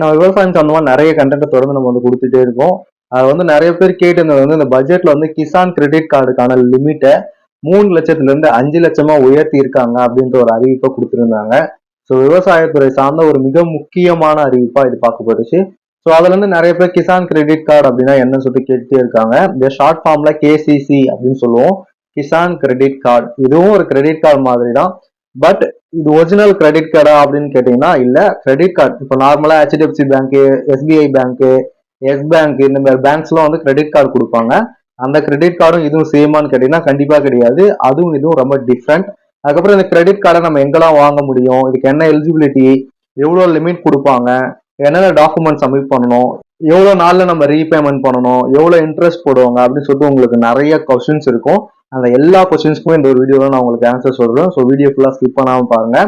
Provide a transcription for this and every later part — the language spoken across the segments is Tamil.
நம்ம விவசாயம் சொந்தமாக நிறைய கண்டென்ட் தொடர்ந்து நம்ம வந்து கொடுத்துட்டே இருக்கோம். அது வந்து நிறைய பேர் கேட்டிருந்தது வந்து இந்த பட்ஜெட்ல வந்து கிசான் கிரெடிட் கார்டுக்கான லிமிட்டை மூணு லட்சத்துல இருந்து அஞ்சு லட்சமா உயர்த்தி இருக்காங்க அப்படின்ற ஒரு அறிவிப்பை கொடுத்துருந்தாங்க. ஸோ விவசாயத்துறை சார்ந்த ஒரு மிக முக்கியமான அறிவிப்பா இது பார்க்கப்பட்டுச்சு. ஸோ அதுல இருந்து நிறைய பேர் கிசான் கிரெடிட் கார்டு அப்படின்னா என்னன்னு சொல்லிட்டு கேட்டுட்டே இருக்காங்க. இந்த ஷார்ட் ஃபார்ம்ல கேசிசி அப்படின்னு சொல்லுவோம். கிசான் கிரெடிட் கார்டு இதுவும் ஒரு கிரெடிட் கார்டு மாதிரி தான் பட் இது ஒரிஜினல் கிரெடிட் கார்டா அப்படின்னு கேட்டீங்கன்னா இல்ல கிரெடிட் கார்டு இப்போ நார்மலா HDFC bank SBI bank yes bank இந்த மாதிரி பேங்க்ஸ்லாம் வந்து கிரெடிட் கார்டு கொடுப்பாங்க. அந்த கிரெடிட் கார்டும் இதுவும் சேமான்னு கேட்டீங்கன்னா கண்டிப்பா கிடையாது. அதுவும் இதுவும் ரொம்ப டிஃப்ரெண்ட் அதுக்கப்புறம் இந்த கிரெடிட் கார்டை நம்ம எங்கெல்லாம் வாங்க முடியும்? இதுக்கு என்ன எலிஜிபிலிட்டி எவ்வளோ லிமிட் கொடுப்பாங்க? என்னென்ன டாக்குமெண்ட் சப்மிட் பண்ணணும்? எவ்வளோ நாளில் நம்ம ரீபேமெண்ட் பண்ணணும் எவ்வளோ இன்ட்ரெஸ்ட் போடுவாங்க அப்படின்னு சொல்லிட்டு உங்களுக்கு நிறைய கொஸ்டின்ஸ் இருக்கும். அந்த எல்லா கொஸ்டின்ஸ்க்குமே இந்த ஒரு வீடியோவில் நான் உங்களுக்கு ஆன்சர் சொல்கிறேன் ஸோ வீடியோ ஃபுல்லாக ஸ்கிப் பண்ணாமல் பாருங்க.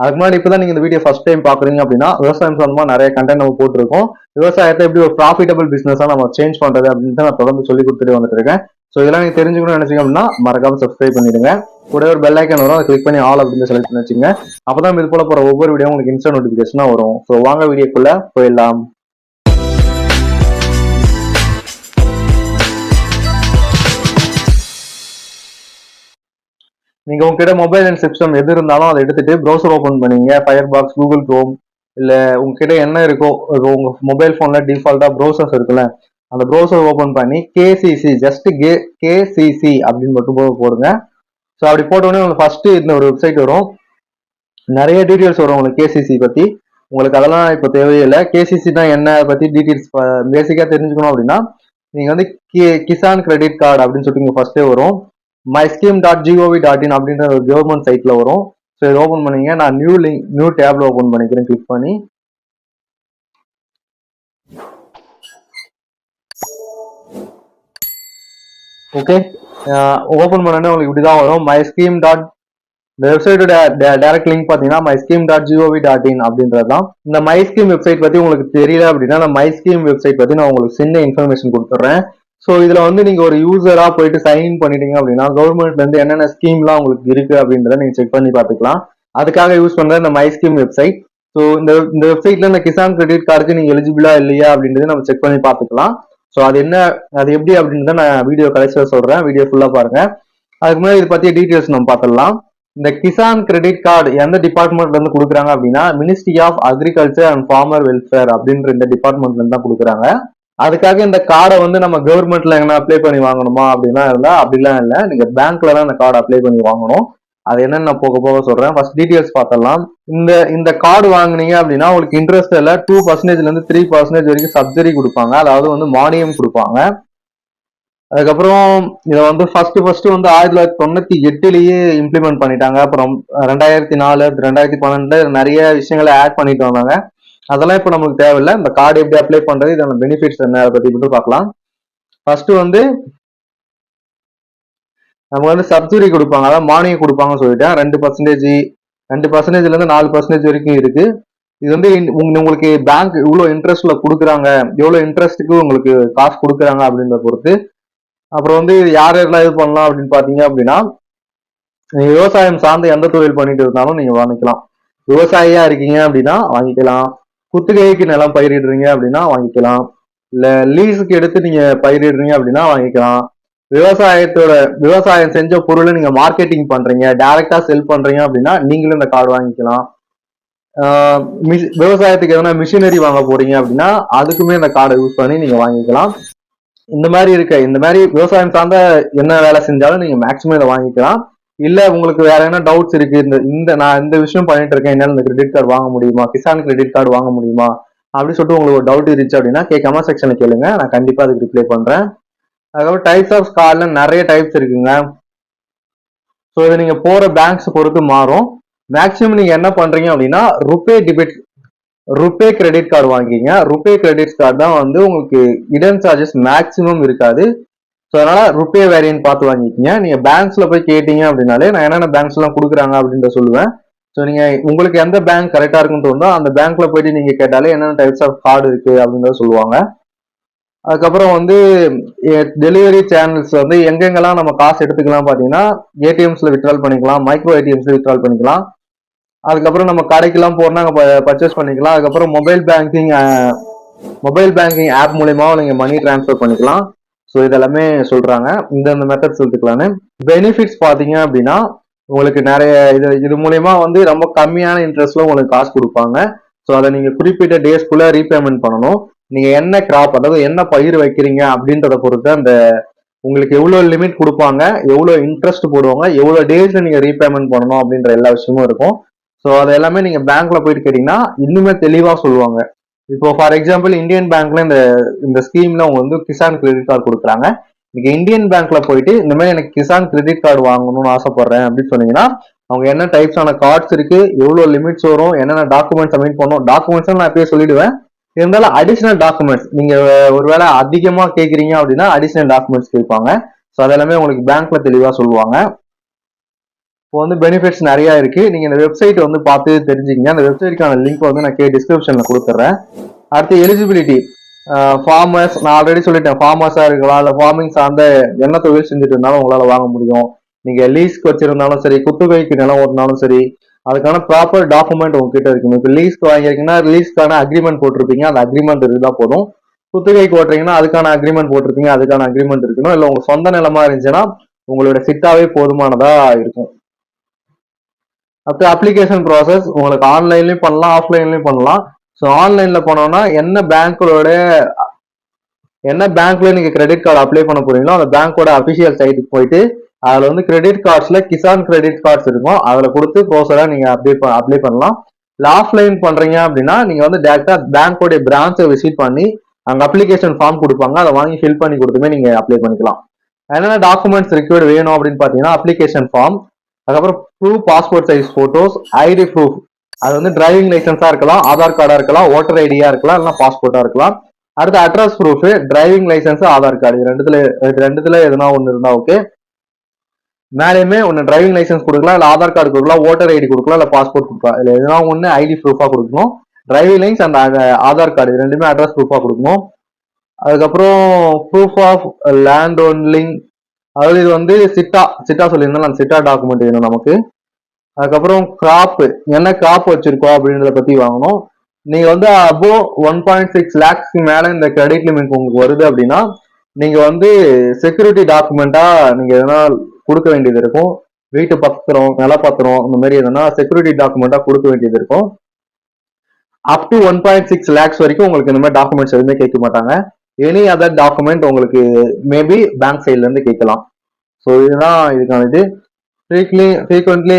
அதுக்கு முன்னாடி இப்போ தான் நீங்கள் இந்த வீடியோ ஃபர்ஸ்ட் டைம் பார்க்குறீங்க அப்படின்னா விவசாயம் சம்மந்தமாக நிறைய கண்டென்ட் நம்ம போட்டிருக்கோம். விவசாயத்தை எப்படி ஒரு ப்ராஃபிட்டபிள் பிஸ்னஸாக நம்ம சேஞ்ச் பண்ணுறது அப்படின்னு நான் தொடர்ந்து சொல்லி கொடுத்துட்டு வந்துட்டு இருக்கேன். ஸோ இதெல்லாம் நீங்கள் தெரிஞ்சுக்கணும்னு நினச்சிங்க அப்படின்னா மறக்காம சப்ஸ்கிரைப் பண்ணிடுங்க. கூட ஒரு பெல் ஐக்கன் வரும். அதை கிளிக் பண்ணி ஆல் அப்படின்னு செலக்ட் பண்ணி வச்சுங்க அப்பதான் இது போல போகிற ஒவ்வொரு வீடியோ உங்களுக்கு இன்ஸ்டன்ட் நோட்டிஃபிகேஷனாக வரும். ஸோ வாங்க வீடியோக்குள்ளே போயிடலாம். நீங்க உங்ககிட்ட மொபைல் அண்ட் சிஸ்டம் எது இருந்தாலும் அதை எடுத்துட்டு ப்ரௌசர் ஓபன் பண்ணீங்க ஃபயர் பாக்ஸ் கூகுள் க்ரோம் இல்ல உங்ககிட்ட என்ன இருக்கோ இப்போ உங்க மொபைல் போன்ல டிஃபால்ட்டா ப்ரௌசர்ஸ் இருக்குல்ல அந்த ப்ரௌசர் ஓபன் பண்ணி கேசிசி ஜஸ்ட் கே கேசிசி அப்படின்னு மட்டும் போடுங்க. ஸோ அப்படி போட்டோன்னே உங்களுக்கு ஃபர்ஸ்ட் இந்த ஒரு வெப்சைட் வரும். நிறைய டீட்டெயில்ஸ் வரும் உங்களுக்கு கேசிசி பத்தி. உங்களுக்கு அதெல்லாம் இப்போ தேவையில்லை. கேசிசி தான் என்ன பத்தி டீட்டெயில்ஸ் பேசிக்கா தெரிஞ்சுக்கணும் அப்படின்னா நீங்க வந்து கி- கிசான் கிரெடிட் கார்டு அப்படின்னு சொல்லிட்டு இங்க ஃபர்ஸ்டே வரும். My scheme dot GOV dot in அப்படின்ற ஒரு கவர்மெண்ட் சைட்ல வரும். ஸோ இதை ஓப்பன் பண்ணிங்க. நான் நியூ லிங்க் நியூ டேப்ல ஓப்பன் பண்ணிக்கிறேன். கிளிக் பண்ணி. ஓகே ஓப்பன் பண்ணனே உங்களுக்கு இப்படி தான் வரும். மை ஸ்கீம் டாட் இந்த வெப்சைட்டோட டேரக்ட் லிங்க் பார்த்தீங்கன்னா my scheme dot GOV dot in அப்படின்றது தான். இந்த மை ஸ்கீம் வெப்சைட் பற்றி உங்களுக்கு தெரியல அப்படின்னா அந்த மை ஸ்கீம் வெப்சைட் பற்றி நான் உங்களுக்கு சின்ன இன்ஃபர்மேஷன் கொடுத்துட்றேன். ஸோ இதுல வந்து நீங்க ஒரு யூசரா போயிட்டு சைன் பண்ணிட்டீங்க அப்படின்னா கவர்மெண்ட்ல இருந்து என்னென்ன ஸ்கீம்லாம் உங்களுக்கு இருக்கு அப்படின்றத நீங்க செக் பண்ணி பார்த்துக்கலாம். அதுக்காக யூஸ் பண்ற இந்த மை ஸ்கீம் வெப்சைட் ஸோ இந்த இந்த வெப்சைட்ல இந்த கிசான் கிரெடிட் கார்டுக்கு நீங்க எலிஜிபிளா இல்லையா அப்படின்றத நம்ம செக் பண்ணி பார்த்துக்கலாம். ஸோ அது என்ன அது எப்படி அப்படின்றத நான் வீடியோ கடைசியில் சொல்றேன். வீடியோ ஃபுல்லா பாருங்க. அதுக்கு முன்னாடி இது பத்திய டீட்டெயில்ஸ் நம்ம பார்த்துடலாம். இந்த கிசான் கிரெடிட் கார்டு எந்த டிபார்ட்மெண்ட்ல இருந்து கொடுக்குறாங்க அப்படின்னா ministry of agriculture and farmer welfare அப்படின்ற இந்த டிபார்ட்மெண்ட்ல இருந்து தான் கொடுக்குறாங்க. அதுக்காக இந்த கார்டை வந்து நம்ம கவர்மெண்ட்ல எங்கன்னா அப்ளை பண்ணி வாங்கணுமா அப்படின்னா இருந்தா அப்படிலாம் இல்லை. நீங்க பேங்க்ல தான் இந்த கார்டு அப்ளை பண்ணி வாங்கணும். அது என்னன்னு நான் போக போக சொல்றேன். ஃபர்ஸ்ட் டீடைல்ஸ் பார்த்தலாம் இந்த இந்த கார்டு வாங்குனீங்க அப்படின்னா உங்களுக்கு இன்ட்ரெஸ்ட் இல்லை. டூ பர்சன்டேஜ்ல இருந்து த்ரீ பர்சன்டேஜ் வரைக்கும் சப்சிடி கொடுப்பாங்க. அதாவது வந்து மானியம் கொடுப்பாங்க. அதுக்கப்புறம் இதை வந்து ஃபர்ஸ்ட் ஃபர்ஸ்ட் வந்து ஆயிரத்தி தொள்ளாயிரத்தி தொண்ணூத்தி எட்டுலயே இம்ப்ளிமெண்ட் பண்ணிட்டாங்க. அப்புறம் ரெண்டாயிரத்தி நாலு ரெண்டாயிரத்தி பன்னெண்டுல நிறைய விஷயங்களை ஆட் பண்ணிட்டு வந்தாங்க. அதெல்லாம் இப்போ நமக்கு தேவையில்லை. இந்த கார்டு எப்படி அப்ளை பண்றது இதோட பெனிஃபிட்ஸ் என்ன அதை பத்தி மட்டும் பார்க்கலாம். ஃபர்ஸ்ட் வந்து நமக்கு வந்து சப்சிடி கொடுப்பாங்க. அதாவது மானியம் கொடுப்பாங்கன்னு சொல்லிட்டேன். ரெண்டு பர்சன்டேஜ் ரெண்டு பர்சன்டேஜ்ல இருந்து நாலு பர்சன்டேஜ் வரைக்கும் இருக்கு. இது வந்து உங்களுக்கு பேங்க் இவ்வளோ இன்ட்ரெஸ்ட்ல கொடுக்குறாங்க எவ்வளோ இன்ட்ரெஸ்ட்டுக்கு உங்களுக்கு காசு கொடுக்குறாங்க அப்படின்றத பொறுத்து. அப்புறம் வந்து யார் யாரெல்லாம் இது பண்ணலாம் அப்படின்னு பாத்தீங்க அப்படின்னா நீங்க விவசாயம் சார்ந்த எந்த தொழில் பண்ணிட்டு இருந்தாலும் நீங்க வாங்கிக்கலாம். விவசாயியா இருக்கீங்க அப்படின்னா வாங்கிக்கலாம். குத்துகைக்கு நிலம் பயிரிடுறீங்க அப்படின்னா வாங்கிக்கலாம். இல்ல லீஸுக்கு எடுத்து நீங்க பயிரிடுறீங்க அப்படின்னா வாங்கிக்கலாம். விவசாயத்தோட விவசாயம் செஞ்ச பொருளை நீங்க மார்க்கெட்டிங் பண்றீங்க டைரக்டா செல் பண்றீங்க அப்படின்னா நீங்களும் இந்த கார்டு வாங்கிக்கலாம். விவசாயத்துக்கு எதனா மிஷினரி வாங்க போறீங்க அப்படின்னா அதுக்குமே இந்த கார்டை யூஸ் பண்ணி நீங்க வாங்கிக்கலாம். இந்த மாதிரி இருக்க இந்த மாதிரி விவசாயம் சார்ந்த என்ன வேலை செஞ்சாலும் நீங்க மேக்ஸிமம் இதை வாங்கிக்கலாம். இல்ல உங்களுக்கு வேற என்ன டவுட்ஸ் இருக்கு? இந்த இந்த நான் இந்த விஷயம் பண்ணிட்டு இருக்கேன். என்னால இந்த கிரெடிட் கார்டு வாங்க முடியுமா? கிசான் கிரெடிட் கார்டு வாங்க முடியுமா? அப்படின்னு சொல்லிட்டு உங்களுக்கு ஒரு டவுட் இருந்துச்சு அப்படின்னா கே கமெண்ட் செக்ஷன்ல கேளுங்க. நான் கண்டிப்பா அதுக்கு ரிப்ளை பண்றேன். அதுக்கப்புறம் டைப்ஸ் ஆஃப் கார்டுல நிறைய டைப்ஸ் இருக்குங்க. ஸோ இது நீங்க போற பேங்க்ஸ் பொறுத்து மாறும். மேக்சிமம் நீங்க என்ன பண்றீங்க அப்படின்னா RuPay debit RuPay credit card வாங்கிக்கிங்க. ருபே கிரெடிட் கார்டு தான் வந்து உங்களுக்கு இடன் சார்ஜஸ் மேக்ஸிமம் இருக்காது. ஸோ அதனால ருப்பே வேரியன்ட் பார்த்து வாங்கிக்கிங்க. நீங்க பேங்க்ஸ்ல போய் கேட்டீங்க அப்படின்னாலே நான் என்னென்ன பேங்க்ஸ் எல்லாம் கொடுக்குறாங்க அப்படின்ற சொல்லுவேன். ஸோ நீங்க உங்களுக்கு எந்த பேங்க் கரெக்டா இருக்குன்னு தோணுதோ அந்த பேங்க்ல போயிட்டு நீங்க கேட்டாலே என்னென்ன டைப்ஸ் ஆஃப் கார்டு இருக்கு அப்படின்றத சொல்லுவாங்க. அதுக்கப்புறம் வந்து டெலிவரி சேனல்ஸ் வந்து எங்கெங்கெல்லாம் நம்ம காசு எடுத்துக்கலாம் பார்த்தீங்கன்னா ஏடிஎம்ஸ்ல வித்ட்ரால் பண்ணிக்கலாம் மைக்ரோ ஏடிஎம்ஸ்ல வித்ட்ரால் பண்ணிக்கலாம். அதுக்கப்புறம் நம்ம கடைக்கெல்லாம் போறோம்னா பர்ச்சேஸ் பண்ணிக்கலாம். அதுக்கப்புறம் mobile banking mobile banking app மூலயமாவும் நீங்க மணி ட்ரான்ஸ்ஃபர் பண்ணிக்கலாம். ஸோ இதெல்லாமே சொல்கிறாங்க இந்தந்த மெத்தட்ஸ் எடுத்துக்கலான்னு பெனிஃபிட்ஸ் பார்த்தீங்க அப்படின்னா உங்களுக்கு நிறைய இது இது மூலயமா வந்து ரொம்ப கம்மியான இன்ட்ரெஸ்ட்ல உங்களுக்கு காசு கொடுப்பாங்க. ஸோ அதை நீங்கள் குறிப்பிட்ட டேஸ்க்குள்ளே ரீபேமெண்ட் பண்ணணும். நீங்கள் என்ன கிராப் அதாவது என்ன பயிர் வைக்கிறீங்க அப்படின்றத பொறுத்து அந்த உங்களுக்கு எவ்வளோ லிமிட் கொடுப்பாங்க எவ்வளோ இன்ட்ரெஸ்ட் போடுவாங்க எவ்வளோ டேஸில் நீங்கள் ரீபேமெண்ட் பண்ணணும் அப்படின்ற எல்லா விஷயமும் இருக்கும். ஸோ அது எல்லாமே நீங்கள் பேங்க்கில் போயிட்டு கேட்டிங்கன்னா இன்னுமே தெளிவாக சொல்லுவாங்க. இப்போ ஃபார் எக்ஸாம்பிள் இந்தியன் பேங்க்ல இந்த இந்த ஸ்கீம்ல அவங்க வந்து கிசான் கிரெடிட் கார்டு கொடுக்குறாங்க. நீங்க இந்தியன் பேங்க்ல போயிட்டு இந்த மாதிரி எனக்கு கிசான் கிரெடிட் கார்டு வாங்கணும்னு ஆசைப்படுறேன் அப்படின்னு சொன்னீங்கன்னா அவங்க என்ன டைப்ஸான கார்ட்ஸ் இருக்கு எவ்வளவு லிமிட்ஸ் வரும் என்னென்ன டாக்குமெண்ட்ஸ் சப்மிட் பண்ணும் டாக்குமெண்ட்ஸ் நான் எப்பயே சொல்லிடுவேன். இருந்தாலும் அடிஷனல் டாக்குமெண்ட்ஸ் நீங்க ஒருவேளை அதிகமா கேக்குறீங்க அப்படின்னா அடிஷனல் டாக்குமெண்ட்ஸ் கேட்பாங்க. ஸோ அதெல்லாமே உங்களுக்கு பேங்க்ல தெளிவா சொல்லுவாங்க. இப்போ வந்து பெனிஃபிட்ஸ் நிறைய இருக்கு. நீங்க இந்த வெப்சைட் வந்து பார்த்து தெரிஞ்சுக்கங்க. அந்த வெப்சைட்டுக்கான லிங்க் வந்து நான் கே டிஸ்கிரிப்ஷன்ல கொடுத்துட்றேன் அடுத்து எலிஜிபிலிட்டி ஃபார்மர்ஸ் நான் ஆல்ரெடி சொல்லிட்டேன் ஃபார்மர்ஸா இருக்கலாம் இல்ல ஃபார்மிங் சார்ந்த என்ன தொழில் செஞ்சுட்டு இருந்தாலும் உங்களால வாங்க முடியும். நீங்க லீஸ்க்கு வச்சிருந்தாலும் சரி குத்துகைக்கு நிலம் ஓட்டினாலும் சரி அதுக்கான ப்ராப்பர் டாக்குமெண்ட் உங்ககிட்ட இருக்கணும் இப்போ லீஸ்க்கு வாங்கியிருக்கீங்கன்னா லீஸ்க்கான அக்ரிமெண்ட் போட்டிருப்பீங்க. அந்த அக்ரிமெண்ட் இருந்தா போதும். குத்துகைக்கு ஓட்டுறீங்கன்னா அதுக்கான அக்ரிமெண்ட் போட்டிருப்பீங்க. அதுக்கான அக்ரிமெண்ட் இருக்கணும். இல்ல உங்க சொந்த நிலமா இருந்துச்சுன்னா உங்களோட சிட்டாவே போதுமானதா இருக்கும். அடுத்து அப்ளிகேஷன் ப்ராசஸ் உங்களுக்கு ஆன்லைன்லயும் பண்ணலாம் ஆஃப்லைன்லயும் பண்ணலாம். ஸோ ஆன்லைன்ல போனோம்னா என்ன பேங்க்கோட என்ன பேங்க்ல நீங்க கிரெடிட் கார்டு அப்ளை பண்ண போறீங்களோ அந்த பேங்க்கோட அபிஷியல் சைட்டுக்கு போயிட்டு அதுல வந்து கிரெடிட் கார்ட்ஸ்ல கிசான் கிரெடிட் கார்ட்ஸ் இருக்கும். அதுல கொடுத்து ப்ரோசரா நீங்க அப்ளை அப்ளை பண்ணலாம். இல்லை ஆஃப்லைன் பண்றீங்க அப்படின்னா நீங்க வந்து டேரக்டா பேங்க்கோடைய பிரான்ச்சை விசிட் பண்ணி அங்க அப்ளிகேஷன் ஃபார்ம் கொடுப்பாங்க. அதை வாங்கி ஃபில் பண்ணி கொடுத்துமே நீங்க அப்ளை பண்ணிக்கலாம். என்னென்ன டாக்குமெண்ட்ஸ் ரிக்வயர்டு வேணும் அப்படின்னு பாத்தீங்கன்னா அப்ளிகேஷன் ஃபார்ம் அதுக்கப்புறம் proof passport size photos ID proof அது வந்து டிரைவிங் லைசன்ஸா இருக்கலாம் ஆதார் கார்டா இருக்கலாம் ஓட்டர் ஐடியா இருக்கலாம் இல்லைன்னா பாஸ்போர்ட்டா இருக்கலாம். அடுத்து address proof driving licence Aadhaar card இது ரெண்டுத்துல இது ரெண்டுத்துல எதுனா ஒன்று இருந்தா ஓகே மேலேயுமே ஒன்று டிரைவிங் லைசன்ஸ் கொடுக்கலாம் இல்லை ஆதார் கார்டு கொடுக்கலாம் ஓட்டர் ஐடி கொடுக்கலாம் இல்லை பாஸ்போர்ட் கொடுக்கலாம். இல்லை எதுனா ஒன்று ஐடி ப்ரூஃபாக கொடுக்கணும். Driving licence and Aadhaar card இது ரெண்டுமே அட்ரஸ் ப்ரூஃபாக கொடுக்கணும். அதுக்கப்புறம் ப்ரூஃப் ஆஃப் லேண்ட் ஓன்லிங் அதாவது இது வந்து சிட்டா சிட்டா சொல்லியிருந்தோம் அந்த சிட்டா டாக்குமெண்ட் வேணும் நமக்கு. அதுக்கப்புறம் கிராப் என்ன கிராப் வச்சிருக்கோம் அப்படின்றத பத்தி வாங்கணும். நீங்க வந்து அபோ ஒன் பாயிண்ட் சிக்ஸ் லேக்ஸ்க்கு மேல இந்த கிரெடிட் லிமிட் உங்களுக்கு வருது அப்படின்னா நீங்க வந்து செக்யூரிட்டி டாக்குமெண்டா நீங்க எதனா கொடுக்க வேண்டியது இருக்கும். வீட்டு பத்திரம் நிலப்பத்திரம் இந்த மாதிரி எதனா செக்யூரிட்டி டாக்குமெண்டா கொடுக்க வேண்டியது இருக்கும். Up to one point six lakhs வரைக்கும் உங்களுக்கு இந்த மாதிரி டாக்குமெண்ட்ஸ் எதுவுமே கேட்க மாட்டாங்க. எனி அதர் டாக்குமெண்ட் உங்களுக்கு மேபி பேங்க் சைட்ல இருந்து கேட்கலாம். ஸோ இதுதான் இதுக்கான இது. ஃப்ரீக்லி ஃப்ரீக்வெண்ட்லி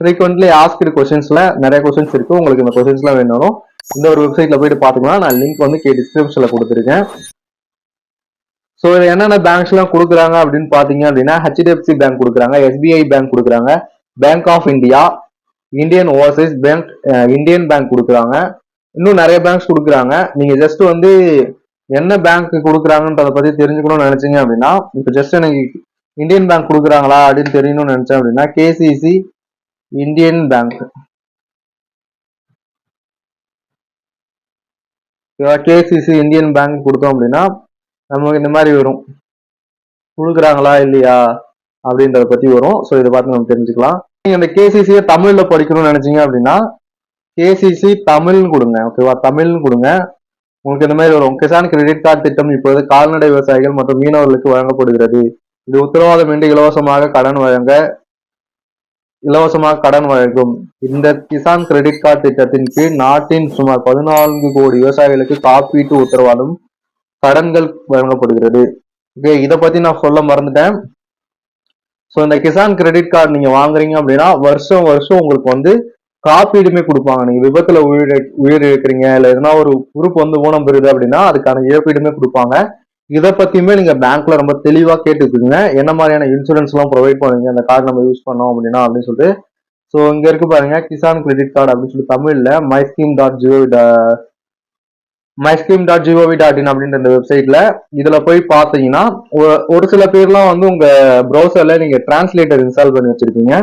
ஃப்ரீக்வெண்ட்லி ஆஸ்கிடு கொஷின்ஸில் நிறைய கொஷின்ஸ் இருக்கு. உங்களுக்கு இந்த கொஷின்ஸ்லாம் வேணும் இந்த ஒரு வெப்சைட்ல போயிட்டு பாத்துக்கலாம் நான் லிங்க் வந்து கே டிஸ்கிரிப்ஷன்ல கொடுத்துருக்கேன். ஸோ இது என்னென்ன பேங்க்ஸ் எல்லாம் கொடுக்குறாங்க அப்படின்னு பாத்தீங்க அப்படின்னா ஹெச்டிஎஃப்சி பேங்க் கொடுக்குறாங்க எஸ்பிஐ பேங்க் கொடுக்குறாங்க bank of India Indian overseas bank Indian bank கொடுக்குறாங்க. இன்னும் நிறைய பேங்க்ஸ் கொடுக்குறாங்க. நீங்க ஜஸ்ட் வந்து என்ன பேங்க் கொடுக்குறாங்கன்றத பத்தி தெரிஞ்சுக்கணும்னு நினைச்சீங்க அப்படின்னா இப்போ ஜஸ்ட் எனக்கு இந்தியன் பேங்க் கொடுக்குறாங்களா அப்படின்னு தெரியணும்னு நினைச்சேன் அப்படின்னா KCC Indian bank KCC Indian bank கொடுத்தோம் அப்படின்னா நமக்கு இந்த மாதிரி வரும். கொடுக்குறாங்களா இல்லையா அப்படின்றத பத்தி வரும். ஸோ இதை பார்த்து நம்ம தெரிஞ்சுக்கலாம். நீங்க இந்த கேசிசியை தமிழ்ல படிக்கணும்னு நினைச்சீங்க அப்படின்னா கேசிசி தமிழ்னு கொடுங்க ஓகேவா தமிழ்னு கொடுங்க. உங்களுக்கு இந்த மாதிரி வரும் கிசான் கிரெடிட் கார்டு திட்டம் இப்போது கால்நடை விவசாயிகள் மற்றும் மீனவர்களுக்கு வழங்கப்படுகிறது. இது உத்தரவாதமின்றி இலவசமாக கடன் வழங்க இலவசமாக கடன் வழங்கும். இந்த கிசான் கிரெடிட் கார்டு திட்டத்தின் கீழ் நாட்டின் சுமார் பதினான்கு கோடி விவசாயிகளுக்கு காப்பீட்டு உத்தரவாதம் கடன்கள் வழங்கப்படுகிறது. ஓகே இதை பத்தி நான் சொல்ல மறந்துட்டேன். ஸோ இந்த கிசான் கிரெடிட் கார்டு நீங்க வாங்குறீங்க அப்படின்னா வருஷம் வருஷம் உங்களுக்கு வந்து காப்பீடுமே கொடுப்பாங்க. நீங்க விபத்துல உயிர் உயிர் இருக்கிறீங்க இல்ல எதனா ஒரு உறுப்பு வந்து ஊனம் பெறுது அப்படின்னா அதுக்கான இழப்பீடுமே கொடுப்பாங்க. இதை பத்தியுமே நீங்க பேங்க்ல ரொம்ப தெளிவா கேட்டுக்குங்க. என்ன மாதிரியான இன்சூரன்ஸ் எல்லாம் ப்ரொவைட் பண்ணுவீங்க? அந்த கார்டு நம்ம யூஸ் பண்ணோம் அப்படின்னா அப்படின்னு சொல்லிட்டு. ஸோ இங்க இருக்கு பாருங்க கிசான் கிரெடிட் கார்டு அப்படின்னு சொல்லி தமிழ்ல my scheme dot GOV my scheme dot GOV dot in அப்படின்ற இந்த வெப்சைட்ல இதுல போய் பார்த்தீங்கன்னா ஒரு சில பேர்லாம் வந்து உங்க ப்ரௌசர்ல நீங்க டிரான்ஸ்லேட்டர் இன்ஸ்டால் பண்ணி வச்சிருக்கீங்க.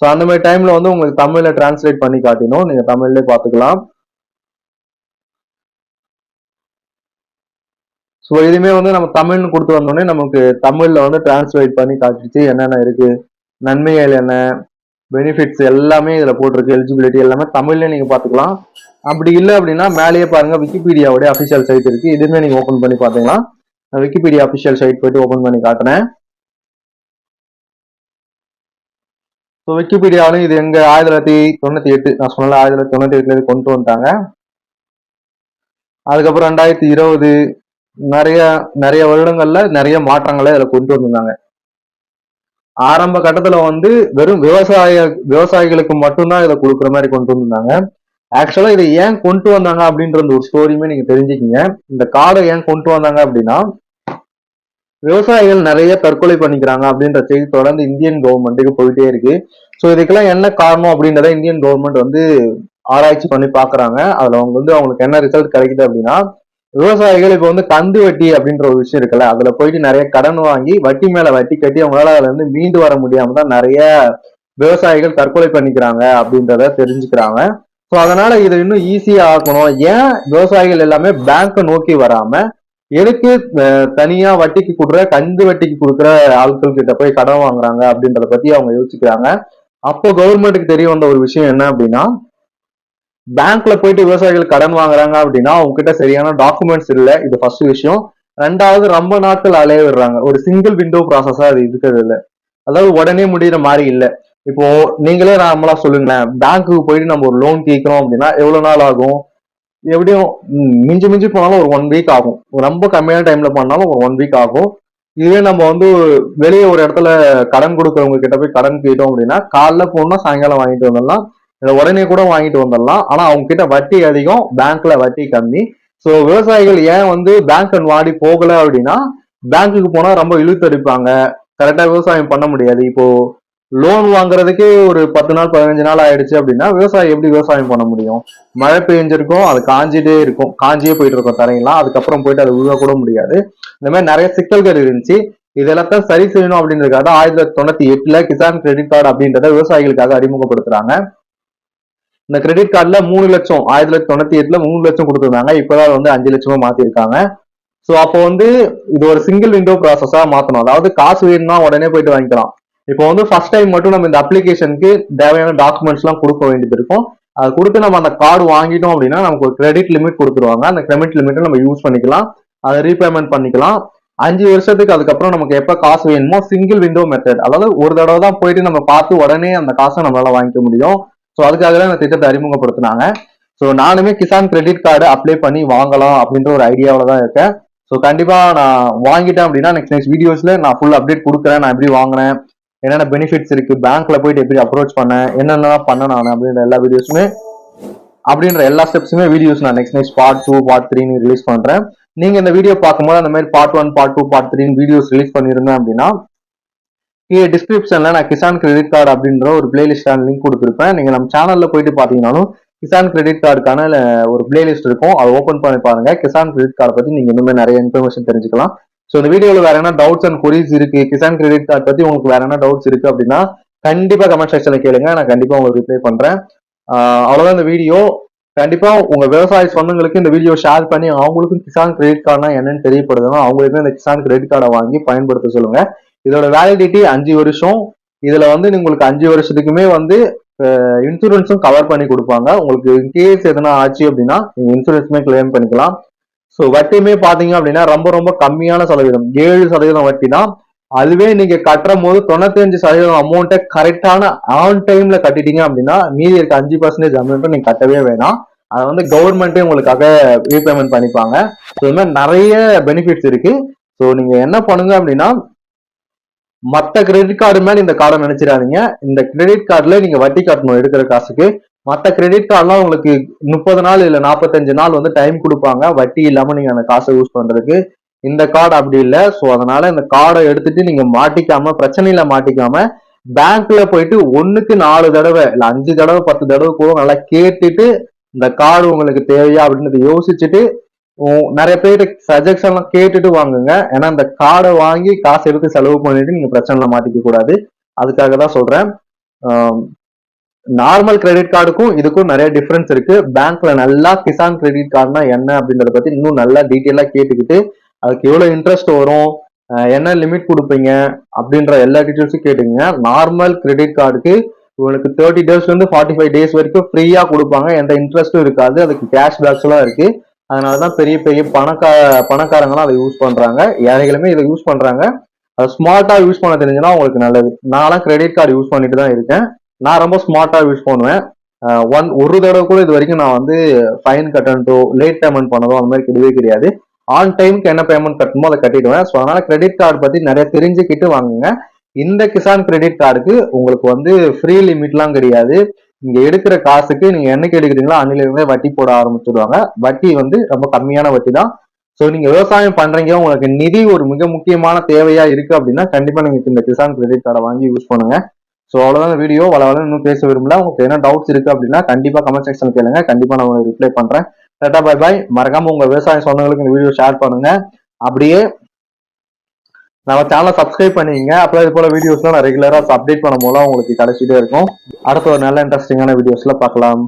ஸோ அந்த மாதிரி டைம்ல வந்து உங்களுக்கு தமிழ்ல டிரான்ஸ்லேட் பண்ணி காட்டினோம். நீங்க தமிழ்ல பார்த்துக்கலாம். ஸோ இதுவுமே வந்து நம்ம தமிழ்னு கொடுத்து வந்தோடனே நமக்கு தமிழ்ல வந்து டிரான்ஸ்லேட் பண்ணி காட்டிடுச்சு. என்னென்ன இருக்கு? நன்மைகள் என்ன? பெனிஃபிட்ஸ் எல்லாமே இதுல போட்டிருக்கு. எலிஜிபிலிட்டி எல்லாமே தமிழ்ல நீங்க பாத்துக்கலாம் அப்படி இல்லை அப்படின்னா மேலேயே பாருங்க விக்கிபீடியாவுடைய அஃபிஷியல் சைட் இருக்கு. இதுவுமே நீங்க ஓப்பன் பண்ணி பாத்தீங்கன்னா நான் விக்கிபீடியா அஃபிஷியல் சைட் போயிட்டு ஓப்பன் பண்ணி காட்டுறேன். ஸோ விக்கிபீடியாவிலும் இது எங்க ஆயிரத்தி தொள்ளாயிரத்தி தொண்ணூத்தி எட்டு நான் சொன்னல ஆயிரத்தி தொள்ளாயிரத்தி தொண்ணூத்தி எட்டுல இது கொண்டு வந்துட்டாங்க. அதுக்கப்புறம் ரெண்டாயிரத்தி இருபது நிறைய நிறைய வருடங்கள்ல நிறைய மாற்றங்களை இதில் கொண்டு வந்திருந்தாங்க. ஆரம்ப கட்டத்துல வந்து வெறும் விவசாய விவசாயிகளுக்கு மட்டும்தான் இதை கொடுக்குற மாதிரி கொண்டு வந்திருந்தாங்க. ஆக்சுவலா இதை ஏன் கொண்டு வந்தாங்க அப்படின்ற ஒரு ஸ்டோரியுமே நீங்க தெரிஞ்சுக்கிங்க. இந்த கார்டை ஏன் கொண்டு வந்தாங்க அப்படின்னா விவசாயிகள் நிறைய தற்கொலை பண்ணிக்கிறாங்க அப்படின்ற செய்தி தொடர்ந்து இந்தியன் கவர்மெண்ட்டுக்கு போயிட்டே இருக்கு. ஸோ இதுக்கெல்லாம் என்ன காரணம் அப்படின்றத இந்தியன் கவர்மெண்ட் வந்து ஆராய்ச்சி பண்ணி பாக்குறாங்க அதுல அவங்க வந்து அவங்களுக்கு என்ன ரிசல்ட் கிடைக்குது அப்படின்னா விவசாயிகள் இப்ப வந்து கந்து வட்டி அப்படின்ற ஒரு விஷயம் இருக்குல்ல அதுல போயிட்டு நிறைய கடன் வாங்கி வட்டி மேல வட்டி கட்டி அவங்களால அதுல இருந்து மீண்டு வர முடியாம தான் நிறைய விவசாயிகள் தற்கொலை பண்ணிக்கிறாங்க அப்படின்றத தெரிஞ்சுக்கிறாங்க. ஸோ அதனால இதை இன்னும் ஈஸியா ஆக்கணும். ஏன் விவசாயிகள் எல்லாமே பேங்கை நோக்கி வராம எதுக்கு தனியா வட்டிக்கு கொடுக்குற கந்து வட்டிக்கு கொடுக்குற ஆட்கள் கிட்ட போய் கடன் வாங்குறாங்க அப்படின்றத பத்தி அவங்க யோசிக்கிறாங்க. அப்போ கவர்மெண்ட்டுக்கு தெரிய வந்த ஒரு விஷயம் என்ன அப்படின்னா பேங்க்ல போயிட்டு விவசாயிகள் கடன் வாங்குறாங்க அப்படின்னா அவங்க கிட்ட சரியான டாக்குமெண்ட்ஸ் இல்ல. இது ஃபர்ஸ்ட் விஷயம். ரெண்டாவது ரொம்ப நாட்கள் அலைய விடுறாங்க. ஒரு சிங்கிள் விண்டோ ப்ராசஸா அது இருக்கிறது இல்லை. அதாவது உடனே முடியிற மாதிரி இல்லை. இப்போ நீங்களே நார்மலா சொல்லுங்களேன். பேங்க்குக்கு போயிட்டு நம்ம ஒரு லோன் கேட்கிறோம் அப்படின்னா எவ்வளவு நாள் ஆகும்? எப்படியும் மிஞ்சி மிஞ்சி போனாலும் ஒரு ஒன் வீக் ஆகும். ரொம்ப கம்மியான டைம்ல பண்ணாலும் ஒரு ஒன் வீக் ஆகும். இதுவே நம்ம வந்து வெளியே ஒரு இடத்துல கடன் கொடுக்குறவங்க கிட்ட போய் கடன் கேட்டோம் அப்படின்னா காலைல போனோம்னா சாயங்காலம் வாங்கிட்டு வந்துடலாம். உடனே கூட வாங்கிட்டு வந்துடலாம். ஆனா அவங்க கிட்ட வட்டி அதிகம் பேங்க்ல வட்டி கம்மி. சோ விவசாயிகள் ஏன் வந்து பேங்க் வாடி போகல அப்படின்னா பேங்க்குக்கு போனா ரொம்ப இழுத்தடிப்பாங்க. கரெக்டா விவசாயம் பண்ண முடியாது. இப்போ லோன் வாங்குறதுக்கே ஒரு பத்து நாள் பதினஞ்சு நாள் ஆயிடுச்சு அப்படின்னா விவசாயி எப்படி விவசாயம் பண்ண முடியும்? மழை பெஞ்சிருக்கும் அது காஞ்சிட்டே இருக்கும். காஞ்சியே போயிட்டு இருக்கும் தரையெல்லாம். அதுக்கப்புறம் போயிட்டு அது உழுவ கூட முடியாது. இந்த மாதிரி நிறைய சிக்கல்கள் இருந்துச்சு. இதெல்லாம் சரி செய்யணும் அப்படின்றதுக்காக தான் ஆயிரத்தி தொள்ளாயிரத்தி தொண்ணூத்தி எட்டுல கிசான் கிரெடிட் கார்டு அப்படின்றத விவசாயிகளுக்காக அறிமுகப்படுத்துறாங்க. இந்த கிரெடிட் கார்டுல மூணு லட்சம் ஆயிரத்தி தொள்ளாயிரத்தி தொண்ணூத்தி எட்டுல மூணு லட்சம் கொடுத்துருந்தாங்க. இப்பதான் வந்து அஞ்சு லட்சமா மாத்திருக்காங்க. சோ அப்போ வந்து இது ஒரு சிங்கிள் விண்டோ ப்ராசஸா மாத்தணும். அதாவது காசு வேணும்னா உடனே போயிட்டு வாங்கிக்கலாம். இப்போ வந்து ஃபர்ஸ்ட் டைம் மட்டும் நம்ம இந்த அப்ளிகேஷனுக்கு தேவையான டாக்குமெண்ட்ஸ் எல்லாம் கொடுக்க வேண்டியது இருக்கும். அது கொடுத்து நம்ம அந்த கார்டு வாங்கிட்டோம் அப்படின்னா நமக்கு ஒரு கிரெடிட் லிமிட் கொடுத்துருவாங்க. அந்த கிரெடிட் லிமிட்டை நம்ம யூஸ் பண்ணிக்கலாம். அதை ரீபேமெண்ட் பண்ணிக்கலாம். அஞ்சு வருஷத்துக்கு அதுக்கப்புறம் நமக்கு எப்ப காசு வேணுமோ சிங்கிள் விண்டோ மெத்தட் அதாவது ஒரு தடவை தான் போயிட்டு நம்ம பார்த்து உடனே அந்த காசை நம்மளால வாங்கிக்க முடியும். ஸோ அதுக்காக தான் இந்த திட்டத்தை அறிமுகப்படுத்தினாங்க. ஸோ நானுமே கிசான் கிரெடிட் கார்டு அப்ளை பண்ணி வாங்கலாம் அப்படின்ற ஒரு ஐடியாவில் தான் இருக்கேன். ஸோ கண்டிப்பாக நான் வாங்கிட்டேன் அப்படின்னா நெக்ஸ்ட் நெக்ஸ்ட் வீடியோஸில் நான் ஃபுல் அப்டேட் கொடுக்குறேன். நான் எப்படி வாங்கினேன் என்னென்ன பெனிஃபிட்ஸ் இருக்கு? பேங்க்ல போயிட்டு எப்படி அப்ரோச் பண்ணேன்? என்னென்னலாம் பண்ண நான் அப்படின்ற எல்லா வீடியோஸுமே அப்படின்ற எல்லா ஸ்டெப்ஸுமே வீடியோஸ் நான் next next part two part த்ரீன்னு ரிலீஸ் பண்றேன். நீங்க இந்த வீடியோ பார்க்கும்போது அந்த மாதிரி part one part two part த்ரீன்னு வீடியோஸ் ரிலீஸ் பண்ணிருந்தேன் அப்படின்னா கீழே டிஸ்கிரிப்ஷன்ல நான் கிசான் கிரெடிட் கார்டு அப்படின்ற ஒரு பிளேலிஸ்டான லிங்க் கொடுத்துருப்பேன். நீங்க நம்ம சேனல்ல போயிட்டு பாத்தீங்கன்னாலும் கிசான் கிரெடிட் கார்டுக்கான ஒரு பிளேலிஸ்ட் இருக்கும். அதை ஓப்பன் பண்ணி பாருங்க. கிசான் கிரெடிட் கார்டு பத்தி நீங்க இன்னுமே நிறைய இன்ஃபர்மேஷன் தெரிஞ்சுக்கலாம். ஸோ இந்த வீடியோவில் வேற என்ன டவுட்ஸ் அண்ட் கொரிஸ் இருக்கு? கிசான் கிரெடிட் கார்டு பத்தி உங்களுக்கு வேற என்ன டவுட்ஸ் இருக்கு அப்படின்னா கண்டிப்பா கமெண்ட் செக்ஷன்ல கேளுங்க. நான் கண்டிப்பா உங்களுக்கு ரிப்ளை பண்றேன். அவ்வளோதான் அவ்வளவுதான் இந்த வீடியோ. கண்டிப்பா உங்க விவசாய சொந்தங்களுக்கு இந்த வீடியோ ஷேர் பண்ணி அவங்களுக்கும் கிசான் கிரெடிட் கார்டுனா என்னன்னு தெரியப்படுதுன்னா அவங்களுக்கும் இந்த கிசான் கிரெடிட் கார்டை வாங்கி பயன்படுத்த சொல்லுங்க. இதோட வேலிடிட்டி அஞ்சு வருஷம். இதுல வந்து உங்களுக்கு அஞ்சு வருஷத்துக்குமே வந்து இன்சூரன்ஸும் கவர் பண்ணி கொடுப்பாங்க. உங்களுக்கு இன்கேஸ் எதனா ஆச்சு அப்படின்னா நீங்க இன்சூரன்ஸுமே கிளைம் பண்ணிக்கலாம். ஸோ வட்டியுமே பாத்தீங்க அப்படின்னா ரொம்ப ரொம்ப கம்மியான சதவீதம். ஏழு சதவீதம் வட்டி தான் அதுவே நீங்க கட்டுற போது தொண்ணூத்தஞ்சு சதவீதம் அமௌண்ட்டை கரெக்டான ஆன் டைம்ல கட்டிட்டீங்க அப்படின்னா மீதி இருக்க அஞ்சு பர்சன்டேஜ் அமௌண்ட்டை நீங்க கட்டவே வேணாம். அதை வந்து கவர்மெண்ட்டே உங்களுக்காக ரீபேமெண்ட் பண்ணிப்பாங்க. ஸோ இது மாதிரி நிறைய பெனிஃபிட்ஸ் இருக்கு. ஸோ நீங்க என்ன பண்ணுங்க அப்படின்னா மற்ற கிரெடிட் கார்டு மேல இந்த கார்டை நினைச்சிடாதீங்க. இந்த கிரெடிட் கார்டுல நீங்க வட்டி கட்டணும் எடுக்கிற காசுக்கு. மற்ற கிரெடிட் கார்டெலாம் உங்களுக்கு முப்பது நாள் இல்லை நாற்பத்தஞ்சு நாள் வந்து டைம் கொடுப்பாங்க. வட்டி இல்லாமல் நீங்கள் அந்த காசை யூஸ் பண்ணுறதுக்கு இந்த கார்டு அப்படி இல்லை. ஸோ அதனால இந்த கார்டை எடுத்துட்டு நீங்கள் மாட்டிக்காம பிரச்சனையில மாட்டிக்காம பேங்க்ல போயிட்டு ஒன்றுக்கு நாலு தடவை இல்லை அஞ்சு தடவை பத்து தடவை கூட நல்லா கேட்டுட்டு இந்த கார்டு உங்களுக்கு தேவையா அப்படின்றத யோசிச்சுட்டு உ- நிறைய பேர்கிட்ட சஜஷன்லாம் கேட்டுட்டு வாங்குங்க. ஏன்னா இந்த கார்டை வாங்கி காசு எடுத்து செலவு பண்ணிட்டு நீங்க பிரச்சனைல மாட்டிக்க கூடாது. அதுக்காக தான் சொல்றேன். நார்மல் கிரெடிட் கார்டுக்கும் இதுக்கும் நிறைய டிஃபரன்ஸ் இருக்கு. பேங்க்ல நல்லா கிசான் கிரெடிட் கார்டுனா என்ன அப்படின்றத பத்தி இன்னும் நல்லா டீட்டெயிலா கேட்டுக்கிட்டு அதுக்கு எவ்வளவு இன்ட்ரெஸ்ட் வரும் என்ன லிமிட் கொடுப்பீங்க அப்படின்ற எல்லா டீட்டெயில்ஸும் கேட்டுங்க நார்மல் கிரெடிட் கார்டுக்கு உங்களுக்கு தேர்ட்டி டேஸ்ல இருந்து ஃபார்ட்டி ஃபைவ் டேஸ் வரைக்கும் ஃப்ரீயா கொடுப்பாங்க. எந்த இன்ட்ரெஸ்ட்டும் இருக்காது. அதுக்கு கேஷ் பேக்ஸ் எல்லாம் இருக்கு. அதனாலதான் பெரிய பெரிய பணக்கா பணக்காரங்களாம் அதை யூஸ் பண்றாங்க. ஏழைகளுமே இதை யூஸ் பண்றாங்க. அதை ஸ்மார்ட்டா யூஸ் பண்ண தெரிஞ்சுன்னா உங்களுக்கு நல்லது. நான்லாம் கிரெடிட் கார்டு யூஸ் பண்ணிட்டு தான் இருக்கேன். நான் ரொம்ப ஸ்மார்ட்டா யூஸ் பண்ணுவேன். ஒன் ஒரு தடவை கூட இது வரைக்கும் நான் வந்து ஃபைன் கட்டணத்தோ லேட் பேமெண்ட் பண்ணதோ அந்த மாதிரி கிடையவே கிடையாது. ஆன் டைமுக்கு என்ன பேமெண்ட் கட்டணுமோ அதை கட்டிடுவேன். ஸோ அதனால கிரெடிட் கார்டு பத்தி நிறைய தெரிஞ்சுக்கிட்டு வாங்குங்க. இந்த கிசான் கிரெடிட் கார்டுக்கு உங்களுக்கு வந்து ஃப்ரீ லிமிட்லாம் கிடையாது. நீங்க எடுக்கிற காசுக்கு நீங்க என்னைக்கு எடுக்கிறீங்களோ அன்னிலிருந்தே வட்டி போட ஆரம்பிச்சுடுவாங்க. வட்டி வந்து ரொம்ப கம்மியான வட்டி தான். ஸோ நீங்க விவசாயம் பண்றீங்க உங்களுக்கு நிதி ஒரு மிக முக்கியமான தேவையா இருக்கு அப்படின்னா கண்டிப்பா நீங்க இந்த கிசான் கிரெடிட் கார்டை வாங்கி யூஸ் பண்ணுங்க. ஸோ அவ்வளோதான் வீடியோ வள வள இன்னும் பேச விரும்பல. உங்களுக்கு என்ன டவுட்ஸ் இருக்கு அப்படின்னா கண்டிப்பாக கமெண்ட் செக்ஷன் கேளுங்க. கண்டிப்பாக நான் உங்களுக்கு ரிப்ளை பண்ணுறேன் டாடா பாய் பாய் மறக்காம உங்க விவசாய சொந்தங்களுக்கு இந்த வீடியோ ஷேர் பண்ணுங்க. அப்படியே நம்ம சேனலை சப்ஸ்கிரைப் பண்ணிக்கங்க. அப்புறம் இது போல வீடியோஸ்லாம் நான் ரெகுலராக அப்டேட் பண்ணும் போல உங்களுக்கு கிடைச்சிட்டே இருக்கும். அடுத்த ஒரு நல்ல இன்ட்ரெஸ்டிங்கான வீடியோஸ்ல பார்க்கலாம்.